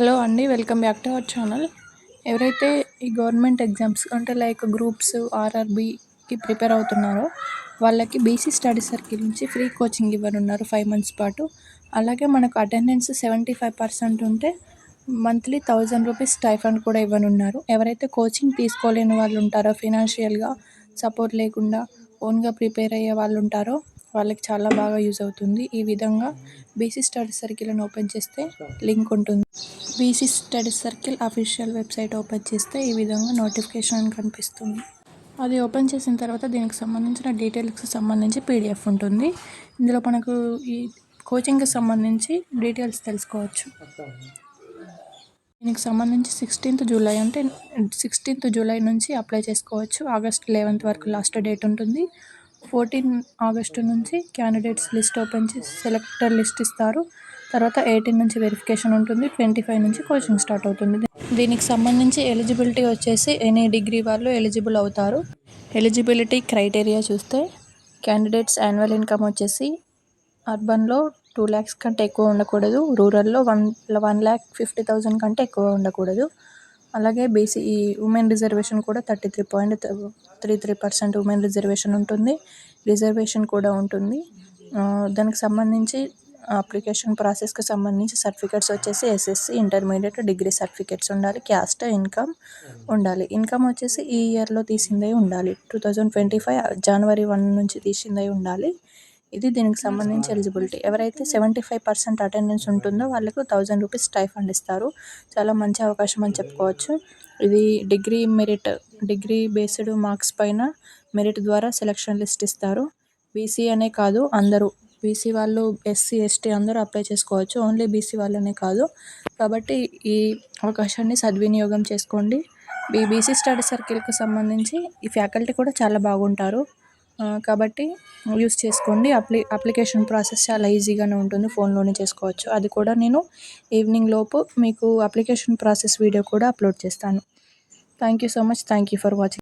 Hello అండి welcome back to our channel. ఎవరైతే ఈ గవర్నమెంట్ ఎగ్జామ్స్ అంటే లైక్ గ్రూప్స్ ఆర్ఆర్బికి ప్రిపేర్ అవుతున్నారో వాళ్ళకి బీసీ స్టడీ సర్కిల్ నుంచి ఫ్రీ కోచింగ్ ఇవ్వనున్నారు ఫైవ్ మంత్స్ పాటు. అలాగే మనకు అటెండెన్స్ సెవెంటీ ఫైవ్ పర్సెంట్ ఉంటే మంత్లీ థౌజండ్ రూపీస్ స్టైఫండ్ కూడా ఇవ్వనున్నారు. ఎవరైతే కోచింగ్ తీసుకోలేని వాళ్ళు ఉంటారో ఫినాన్షియల్గా సపోర్ట్ లేకుండా ఓన్గా ప్రిపేర్ అయ్యే వాళ్ళు ఉంటారో వాళ్ళకి చాలా బాగా యూజ్ అవుతుంది. ఈ విధంగా బీసీ స్టడీ సర్కిల్ని ఓపెన్ చేస్తే లింక్ ఉంటుంది. BC study circle official website open చేస్తే ఈ విధంగా నోటిఫికేషన్ కనిపిస్తుంది. అది ఓపెన్ చేసిన తర్వాత దీనికి సంబంధించిన డీటెయిల్స్కి సంబంధించి పీడిఎఫ్ ఉంటుంది. ఇందులో మనకు ఈ కోచింగ్కి సంబంధించి డీటెయిల్స్ తెలుసుకోవచ్చు. దీనికి సంబంధించి సిక్స్టీన్త్ జూలై అంటే సిక్స్టీన్త్ జూలై నుంచి అప్లై చేసుకోవచ్చు. ఆగస్ట్ లెవెన్త్ వరకు లాస్ట్ డేట్ ఉంటుంది. ఫోర్టీన్ ఆగస్టు నుంచి క్యాండిడేట్స్ లిస్ట్ ఓపెన్ చేసి సెలెక్టర్ లిస్ట్ ఇస్తారు. తర్వాత ఎయిటీన్ నుంచి వెరిఫికేషన్ ఉంటుంది ట్వంటీ ఫైవ్ నుంచి కోచింగ్ స్టార్ట్ అవుతుంది. దీనికి సంబంధించి ఎలిజిబిలిటీ వచ్చేసి ఎనీ డిగ్రీ వాళ్ళు ఎలిజిబుల్ అవుతారు. ఎలిజిబిలిటీ క్రైటీరియా చూస్తే క్యాండిడేట్స్ యాన్యువల్ ఇన్కమ్ వచ్చేసి అర్బన్లో టూ ల్యాక్స్ కంటే ఎక్కువ ఉండకూడదు రూరల్లో one one lakh fifty thousand కంటే ఎక్కువ ఉండకూడదు. అలాగే బీసీ ఈ ఉమెన్ రిజర్వేషన్ కూడా thirty three point three three percent women reservation ఉంటుంది. రిజర్వేషన్ కూడా ఉంటుంది. దానికి సంబంధించి అప్లికేషన్ ప్రాసెస్కి సంబంధించి సర్టిఫికేట్స్ వచ్చేసి ఎస్ఎస్సి ఇంటర్మీడియట్ డిగ్రీ సర్టిఫికేట్స్ ఉండాలి క్యాస్ట్ ఇన్కమ్ ఉండాలి. ఇన్కమ్ వచ్చేసి ఈ ఇయర్లో తీసిందే ఉండాలి. టూ థౌజండ్ ట్వంటీ ఫైవ్ జనవరి వన్ నుంచి తీసిందే ఉండాలి. ఇది దీనికి సంబంధించి ఎలిజిబిలిటీ. ఎవరైతే సెవెంటీ ఫైవ్ పర్సెంట్ అటెండెన్స్ ఉంటుందో వాళ్ళకు థౌజండ్ రూపీస్ స్టైఫండ్ ఇస్తారు. చాలా మంచి అవకాశం అని చెప్పుకోవచ్చు. ఇది degree merit degree based marks పైన మెరిట్ ద్వారా సెలక్షన్ లిస్ట్ ఇస్తారు. బీసీ అనే కాదు అందరూ బీసీ వాళ్ళు ఎస్సీ ఎస్టీ అందరూ అప్లై చేసుకోవచ్చు. ఓన్లీ బీసీ వాళ్ళనే కాదు. కాబట్టి ఈ అవకాశాన్ని సద్వినియోగం చేసుకోండి. ఈ బీసీ స్టడీ సర్కిల్కి సంబంధించి ఈ ఫ్యాకల్టీ కూడా చాలా బాగుంటారు. కాబట్టి యూస్ చేసుకోండి. అప్లి అప్లికేషన్ ప్రాసెస్ చాలా ఈజీగానే ఉంటుంది. ఫోన్లోనే చేసుకోవచ్చు. అది కూడా నేను ఈవినింగ్ లోపు మీకు అప్లికేషన్ ప్రాసెస్ వీడియో కూడా అప్లోడ్ చేస్తాను. Thank you so much. Thank you for watching.